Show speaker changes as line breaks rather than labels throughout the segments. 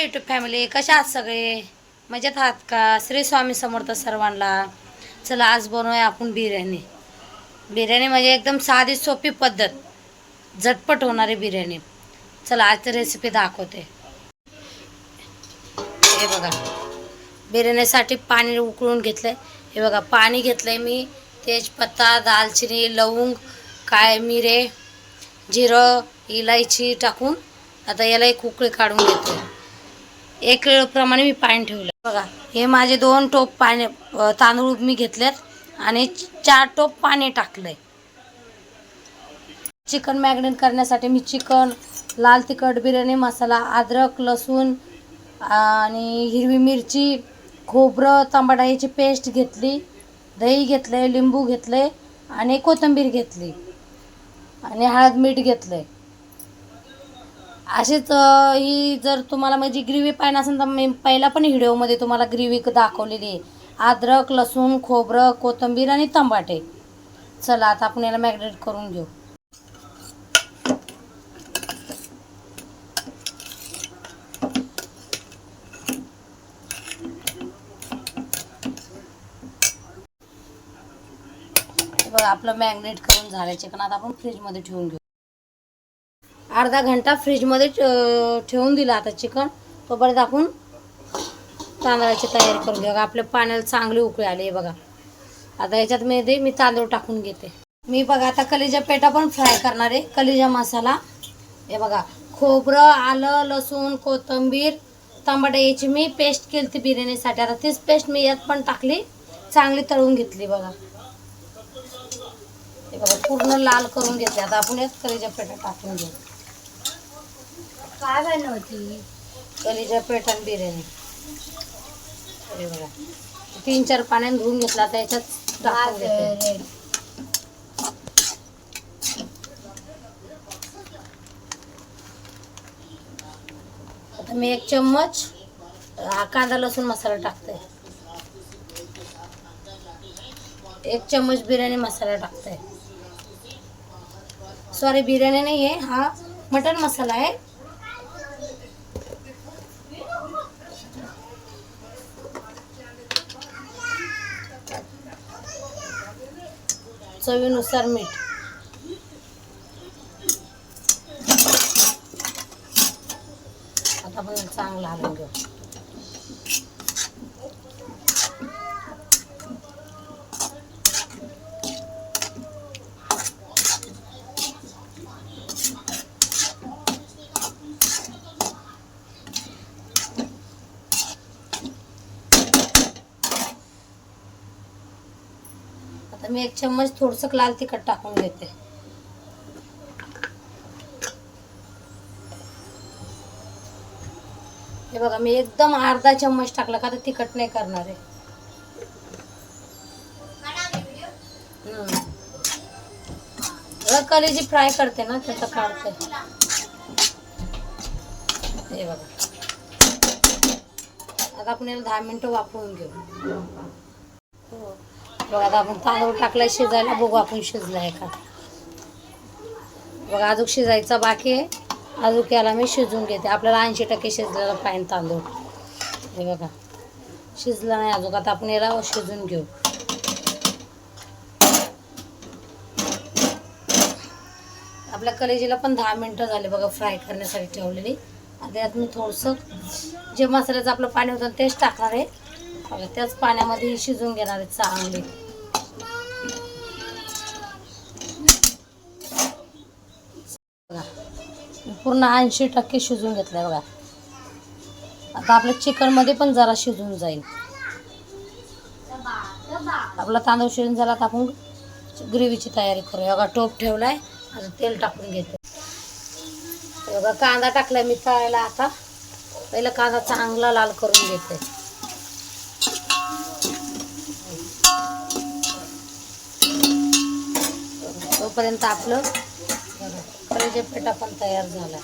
YouTube family कशा आहात सगळे? मजेत आहात का? श्री स्वामी समर्थ सर्वांना. चला आज बनवूया आपण बिर्याणी. बिर्याणी म्हणजे एकदम साधी सोपी पद्धत. झटपट होणारी बिर्याणी. चला आजची रेसिपी दाखवते. हे बघा. बिर्याणीसाठी पाणी उकळून घेतलं हे बघा पाणी घेतलंय मी. तेजपत्ता दालचिनी लवंग काय मिरे जिरं इलायची टाकून. आता याला एक उकळी काढून घेते एक प्रमाणे मी पाणी ठेवलं. बघा हे माझे दोन टोप पाणी तांदूळ मी घेतलेत आणि चार टोप पाणी टाकलंय. चिकन मॅग्नेट करण्यासाठी मी चिकन लाल तिखट बिर्याणी मसाला अद्रक लसूण आणि हिरवी मिरची खोबरं तांबडा याची पेस्ट घेतली दही घेतले लिंबू घेतले आणि कोथिंबीर घेतली आणि हळद मीठ घेतलंय. असेच ही जर तुम्हाला म्हणजे ग्रेव्ही पाहिजे असेल तर मी पहिला पण व्हिडिओमध्ये तुम्हाला ग्रेव्ही दाखवलेली आहे. अद्रक लसूण खोबरं कोथिंबीर आणि तंबाटे. चला आता आपण याला मॅग्नेट करून घेऊ. बघा आपलं मॅग्नेट करून झालं चिकन आता आपण फ्रीजमध्ये ठेवून घेऊ. अर्धा घंटा फ्रीजमध्ये ठेवून दिला आता चिकन. तोपर्यंत आपण तांदळाची तयारी करून घेऊ. आपल्या पाण्याला चांगली उकळी आली बघा. आता याच्यात मध्ये मी तांदूळ टाकून घेते. मी बघा आता कलिजा पेटा पण फ्राय करणार आहे. कलिजा मसाला. हे बघा. खोबरं आलं लसूण कोथिंबीर टमाटा याची मी पेस्ट केली ती बिर्याणीसाठी. आता तीच पेस्ट मी यात पण टाकली. चांगली तळून घेतली बघा. हे बघा पूर्ण लाल करून घेतली आता आपण यात कलिजा पेटा टाकून घेऊ.
काय बनवती?
कलिजा पेठ आणि बिर्याणी. अरे बघा. तीन चार पाण्याने धुवून घेतला आता याच्यात टाकून घेते आता मी एक चम्मच हा कांदा लसूण मसाला टाकते. एक चम्मच बिर्याणी मसाला टाकते. सॉरी बिर्याणी नाही आहे हा मटन मसाला आहे. चवीनुसार मीठ. आता आपण चांगलं हलवून घेऊ आता मी एक चम्मच थोडंसं लाल तिखट टाकून घेते हे बघा मी एकदम अर्धा चम्मच टाकला का तर तिखट नाही करणार आहे. कलेजी फ्राय करते ना त्याचं काढते. हे बघा. आता आपण याला दहा मिनिटं वापरून घेऊ. बघा आता आपण तांदूळ टाकलाय शिजायला बघू आपण शिजलाय का. बघा अजून शिजायचा बाकी आहे. अजून याला मी शिजवून घेते. आपल्याला ऐंशी टक्के शिजलेला पाहिजे तांदूळ. हे बघा. शिजला नाही अजून. आता आपण याला शिजून घेऊ. आपल्या कलेजीला पण दहा मिनटं झाले बघा फ्राय करण्यासाठी ठेवलेली. आता यात मी थोडंसं जे मसाल्याचं आपलं पाणी होतं तेच टाकणार आहे. त्याच पाण्यामध्ये शिजून घेणार आहे चांगली बघा मी पूर्ण ऐंशी टक्के शिजवून आहे बघा. आता आपल्या चिकनमध्ये पण जरा शिजून जाईल. आपला तांदूळ शिजून झाला तर आपण ग्रेव्हीची तयारी करूया. बघा टोप ठेवला आहे आता तेल टाकून घेते बघा कांदा टाकलाय मी तळायला आता. पहिला कांदा चांगला लाल करून घेते तोपर्यंत आपलं कलेजे पेटा पण तयार झाला.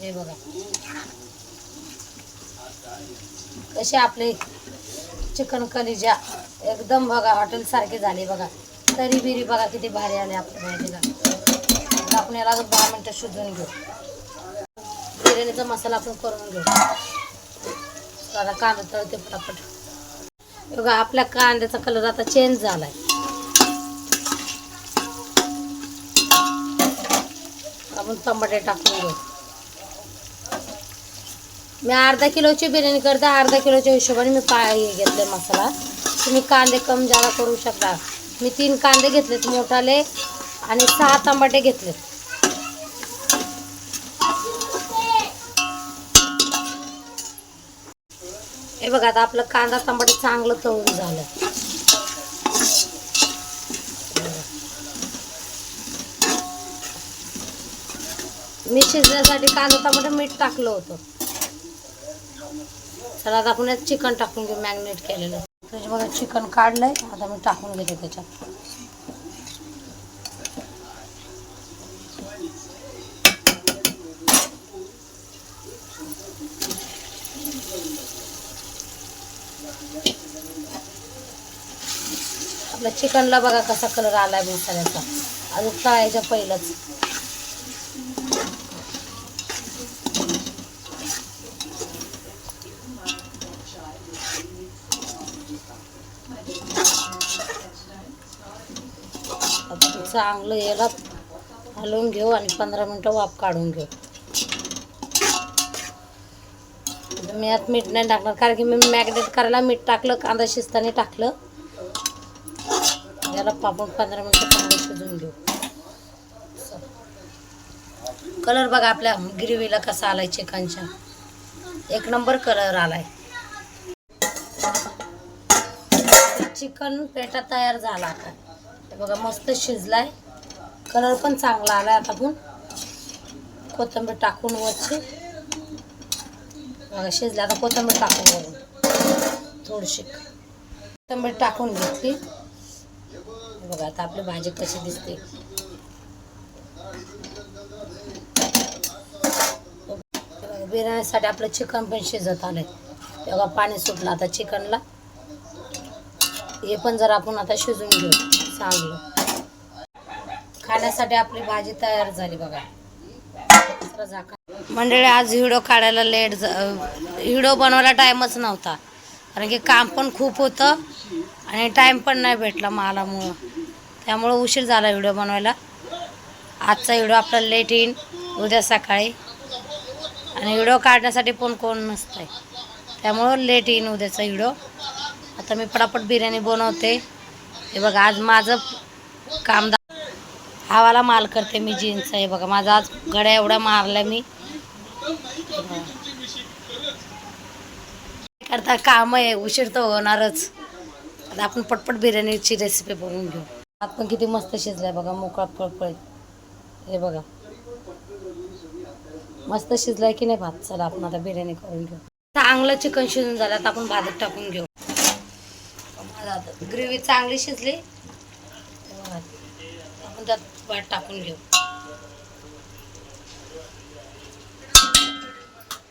हे बघा. कसे आपले चिकन कलिजा एकदम बघा हॉटेल सारखे झाले बघा. तरी बिरी बघा किती भारी आले आपल्या भाजीला. आपण याला अजून दहा मिनटं शिजवून घेऊ. बिर्याणीचा मसाला आपण करून घेऊ. कांदा तळते पटापट. बघा आपल्या कांद्याचा कलर आता चेंज झाला आहे आपण टमाटे टाकून घेऊ. मी अर्धा किलोची बिर्याणी करते अर्धा किलोच्या हिशोबाने मी पाय हे घेतले मसाला. तुम्ही कांदे कम जादा करू शकता. मी तीन कांदे घेतलेत मोठाले आणि सहा टमाटे घेतलेत. हे बघा आता आपलं कांदा टमाटे चांगलं तळून झालं. मी शिजण्यासाठी कांदा टमाटे मीठ टाकलं होतं. चला आता आपण चिकन टाकून घेऊ मॅग्नेट केलेलं. फ्रीज बघा चिकन काढलंय आता मी टाकून घेते त्याच्यात. आपल्या चिकनला बघा कसा कलर आलाय मसाल्याचा अजून तळायच्या पहिलंच आपण चांगलं याला हलवून घेऊ आणि पंधरा मिनटं वाफ काढून घेऊ. मी यात मीठ नाही टाकणार कारण की मी मॅग्नेट करायला मीठ टाकलं कांदा शिजताना टाकलं. याला पापून पंधरा मिनटं चांगलं शिजून घेऊ. कलर बघा आपल्या ग्रेव्हीला कसा आलाय चिकनच्या एक नंबर कलर आलाय. चिकन पेटा तयार झाला आता. बघा मस्त शिजलाय. कलर पण चांगला आलाय आता आपण कोथिंबीर टाकून वरची. बघा शिजला. आता कोथिंबीर टाकून वरून थोडीशी. कोथिंबीर टाकून घेतली. बघा आता आपली भाजी कशी दिसते. बिर्याणीसाठी आपलं चिकन पण शिजत आलंय. बघा पाणी सुटलं आता चिकनला हे पण जर आपण आता शिजून घेऊ. चांगलं खाण्यासाठी आपली भाजी तयार झाली बघा. मंडळी आज हिडो काढायला लेट हिडो बनवायला टाईमच नव्हता. कारण की काम पण खूप होतं आणि टाईम पण नाही भेटला मालामुळं. त्यामुळं उशीर झाला व्हिडिओ बनवायला. आजचा व्हिडिओ आपला लेट येईन उद्या सकाळी. आणि व्हिडिओ काढण्यासाठी पण कोण नसतं त्यामुळं लेट येईन उद्याचा व्हिडिओ आता मी पटापट बिर्याणी बनवते. हे बघा आज माझं काम हावाला माल करते मी जीन्स आहे बघा माझा आज गड्या एवढा मारला मी. करता काम आहे उशीर तर होणारच. आता आपण पटपट बिर्याणीची रेसिपी बघून घेऊ. भात पण किती मस्त शिजलाय बघा मोकळा फळफळीत हे बघा. मस्त शिजलाय की नाही भात? चला आपण आता बिर्याणी करून घेऊ. चांगलं चिकन शिजून झालं आता आपण भाजत टाकून घेऊ. ग्रेव्ही चांगली शिजली. आपण त्यात भात टाकून घेऊ.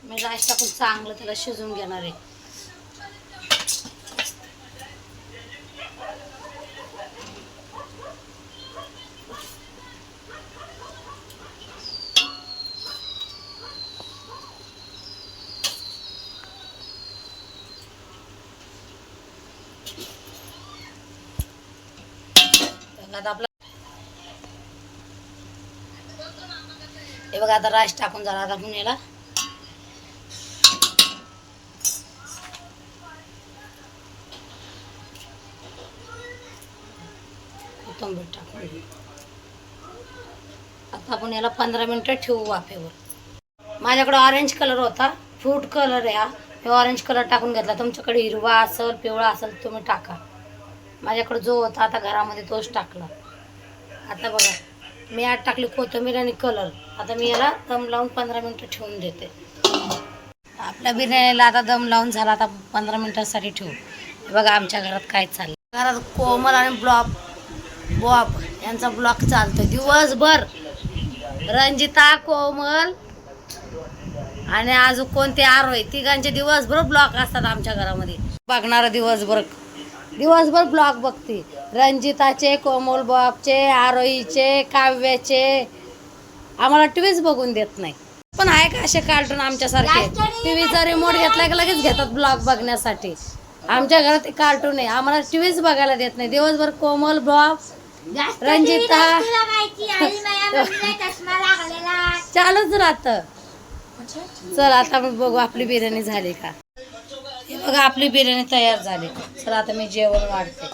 मी राईस टाकून चांगलं त्याला शिजून घेणार आहे आता आपला हे बघा आता राईस टाकून झाला आता आपण याला कोथिंबीर टाकून. आता आपण याला पंधरा मिनटं ठेवू वाफेवर. माझ्याकडे ऑरेंज कलर होता. फ्रूट कलर आहे हा. ऑरेंज कलर टाकून घेतला. तुमच्याकडे हिरवा असेल पिवळा असेल तुम्ही टाका. माझ्याकडे जो होता आता घरामध्ये तोच टाकला. आता बघा. मी आत टाकली कोथिंबीर आणि कलर. आता मी याला दम लावून पंधरा मिनटं ठेवून देते. आपल्या बिर्याणीला आता दम लावून झाला आता पंधरा मिनटासाठी ठेवू. बघा आमच्या घरात काय चाललं घरात कोमल आणि ब्लॉक बॉब यांचा ब्लॉक चालतो दिवसभर रंजिता कोमल आणि अजून कोणते आरोय तिघांचे दिवसभर ब्लॉक असतात आमच्या घरामध्ये. बघणारा दिवसभर दिवसभर ब्लॉग बघते. रंजिताचे कोमल बॉबचे आरोईचे काव्याचे. आम्हाला टीव्हीच बघून देत नाही. पण आहे का असे कार्टून आमच्यासारखे? टीव्हीचा रिमोट घेतला की लगेच घेतात ब्लॉग बघण्यासाठी. आमच्या घरात कार्टून आहे. आम्हाला टीव्हीच बघायला देत नाही. दिवसभर कोमल
जास्त
रंजिता.
लागलेला.
चालूच राहत. चल आता बघू आपली बिर्याणी झाली का. बघा आपली बिर्याणी तयार झाली. चला आता मी जेवण वाढते.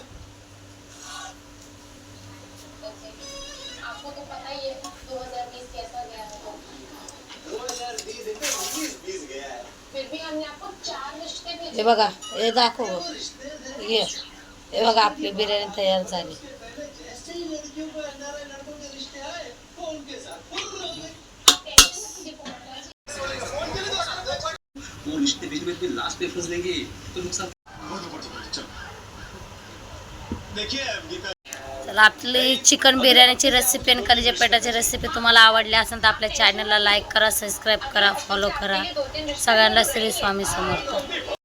हे बघा हे दाखव ये हे बघा आपली बिर्याणी तयार झाली.
वो रिश्ते बीच में इतनी लास्ट पे फंस देंगे तो नुकसान
तर आपली चिकन बिर्याणीची रेसिपी आणि कलिजा पेटाची रेसिपी तुम्हाला आवडली असेल तर आपल्या चॅनलला लाईक करा सबस्क्राईब करा फॉलो करा. सगळ्यांना श्री स्वामी समर्थ.